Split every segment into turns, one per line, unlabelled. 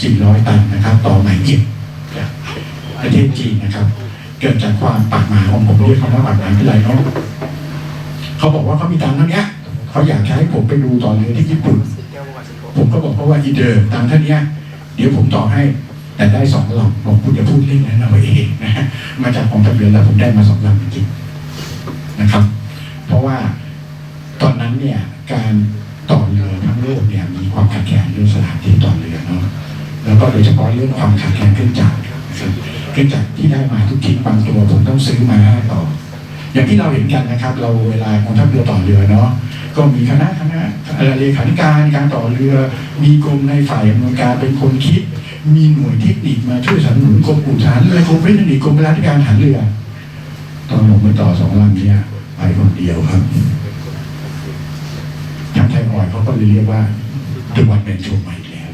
400 ตันนะครับ ต่อหมายเก็บจากประเทศจีนนะครับ เกิดจากความปากหมาของผมเรียกคำว่าปากหมาเป็นไรเนาะเขาบอกว่าเขามีตังค์เท่านี้เขาอยากให้ผมไปดูต่อเรือที่ญี่ปุ่น ผมก็บอกเขาว่าอีเดอร์ตังค์เท่านี้เดี๋ยวผมต่อให้แต่ได้สองลำบอกคุณจะพูดเล่นนะเอาเองนะมาจากกองทัพเรือแล้วผมได้มาสองลำจริงนะครับ เพราะว่าตอนนั้นเนี่ยการต่อเรือทั้งโลกเนี่ยมีความขัดแย้งเรื่องสถานที่ต่อเรือเนาะ แล้วก็โดยเฉพาะเรื่องความขัดแย้งเครื่องจักรเครื่องจักรที่ได้มาทุกชิ้นบางตัวผมต้องซื้อมาห้าต่อ อย่างที่เราเห็นกันนะครับ เราเวลากองทัพเรือต่อเรือเนาะก็มีคณะคณะเอ่อเลขาธิการการต่อเรือ มีกรมในฝ่ายอำนวยการเป็นคนคิด มีหน่วยเทคนิคมาช่วยสนับสนุนกรมอุทหารเรือกรมวิทยาศาสตร์กรมรารการหารเรือ ตอนผมไปต่อสองลำเนี่ยไปคนเดียวครับทางไทยออยเขาก็เลยเรียกว่าตัววันเป็นชูใหม่แล้ว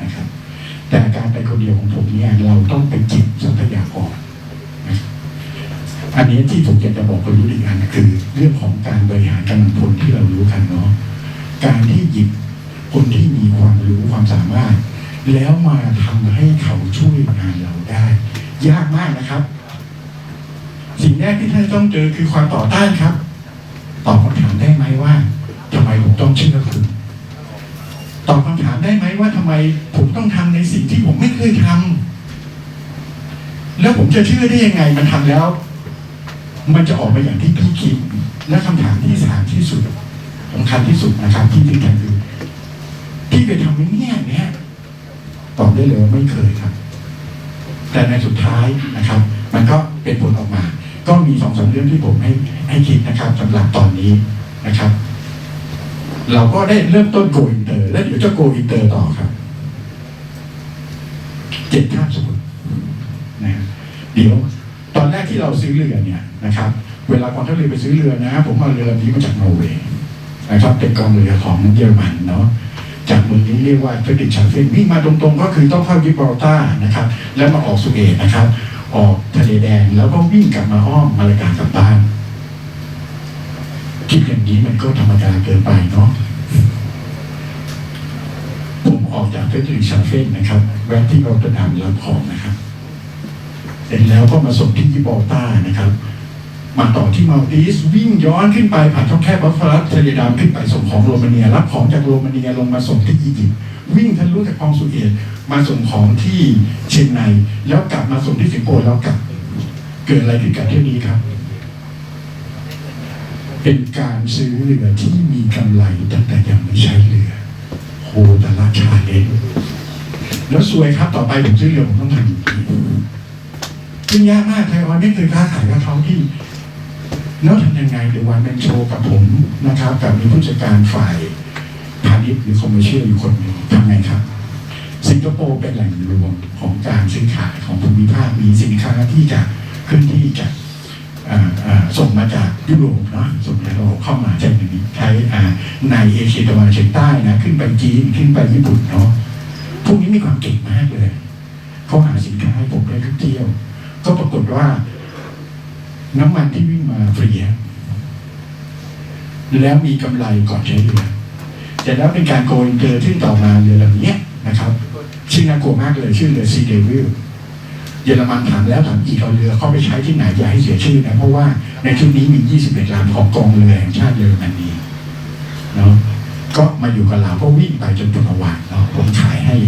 นะครับ แต่การไป คนเดียวของผมเนี่ยเราต้องไปจิบทรัพยากรอันนี้ที่ผมอยากจะบอกคนรู้อีกอันคือ เรื่องของการบริหารกำลังพลที่เรารู้กันเนาะการที่หยิบคนที่มีความรู้ความสามารถ แล้วมาทำให้เขาช่วยงานเราได้ ยากมากนะครับ สิ่งแรกที่ท่านต้องเจอคือความต่อต้านครับตอบคำถามได้ไหมว่าทำไมผมต้องเชื่อคุณตอบคำถามได้ไหมว่าทำไม ต้องทำในสิ่งที่ผมไม่เคยทำแล้วผมจะเชื่อได้ยังไง มันทำแล้ว มันจะออกมาอย่างที่พี่คิด และคำถามที่สามที่สุดสำคัญที่สุดนะครับที่พี่แกคือพี่ไปทำอย่เนี่ยเนี่ยตอบได้เลยว่าไม่เคยครับ แต่ในสุดท้ายนะครับ มันก็เป็นผลออกมา ก็มีสองสามเรื่องที่ผมให้ให้คิดนะครับสำหรับตอนนี้นะครับ เราก็ได้เริ่มต้นโกอินเตอร์ และเดี๋ยวจะโกอินเตอร์ต่อครับ เจ็ดข้ามสมุทรนะฮะเดี๋ยวตอนแรกที่เราซื้อเรือเนี่ยนะครับ เวลากองทัพเรือไปซื้อเรือนะ ผมเอาเรือลำนี้มาจากนอร์เวย์นะครับเป็นกองเรือของเยอรมันเนาะจากเมืองนี้เรียกว่าเฟรดิกชาเฟนวิ่งมาตรงๆ ก็คือต้องเข้ายิบรอลตานะครับ แล้วมาออกสุเอตนะครับ ออกทะเลแดงแล้วก็วิ่งกลับมาอ้อมมาเลกากลับบ้านคิดอย่างนี้มันก็ธรรมดาเกินไปเนาะผม ออกจากเฟรดิกชาเฟนนะครับ แวะที่รอตดัมรับของนะครับเสร็จแล้วก็มาส่งที่ยิบอลตานะครับ มาต่อที่มาลดีสวิ่งย้อนขึ้นไปผ่านช่องแคบบัฟฟาลัสทะเลดำขึ้นไปส่งของโรมาเนีย รับของจากโรมาเนียลงมาส่งที่อียิปต์วิ่งทะลุจากคลองสุเอตมาส่งของที่เชียงในแล้วกลับมาส่งที่สิงคโปร์แล้วกลับ เกิดอะไรขึ้นกับเที่ยวนี้ครับ เป็นการซื้อเรือที่มีกำไรตั้งแต่ยังไม่ใช้เรือ โหแต่ราคาเล็กแล้วสวยครับต่อไปผมซื้อเรือผมต้องทำอย่างนี้ซึ่งยากมากไทยออยไม่เคยค้าขายกับเขาที่แล้วทำยังไงเดี๋ยววันแมนโชว์กับผมนะครับกับมีผู้จัดการฝ่ายพาณิชย์หรือคอมเมอร์เชียลอยู่คนหนึ่งทำไงครับ สิงคโปร์เป็นแหล่งรวมของการซื้อขายของภูมิภาคมีสินค้าที่จะขึ้นที่จาอ่า ส่งมาจากยุโรปเนาะส่งจากยุโรปเข้ามาใช้ในนี้ใช้ในเอเชียตะวันออกเฉียงใต้นะขึ้นไปจีนขึ้นไปญี่ปุ่นเนาะพวกนี้มีความเก่งมากเลยเขาหาสินค้าให้ผมได้ทุกเที่ยว ก็ปรากฏว่า น้ำมันที่วิ่งมาฟรีแล้วมีกำไรก่อนใช้เรือแต่แล้วเป็นการโกอินเตอร์ที่ต่อมาเรือลำนี้นะครับ ชื่อน่ากลัวมากเลยชื่อเรือซีเดวิล เยอรมันถามแล้วถามอีกเอาเรือเข้าไปใช้ที่ไหนอย่าให้เสียชื่อนะเพราะว่าในชุดนี้มี 21ลำของกองเรือแห่งชาติเยอรมนีเนาะก็มาอยู่กับเราก็วิ่งไปจนปนวันเนาะผมขายให้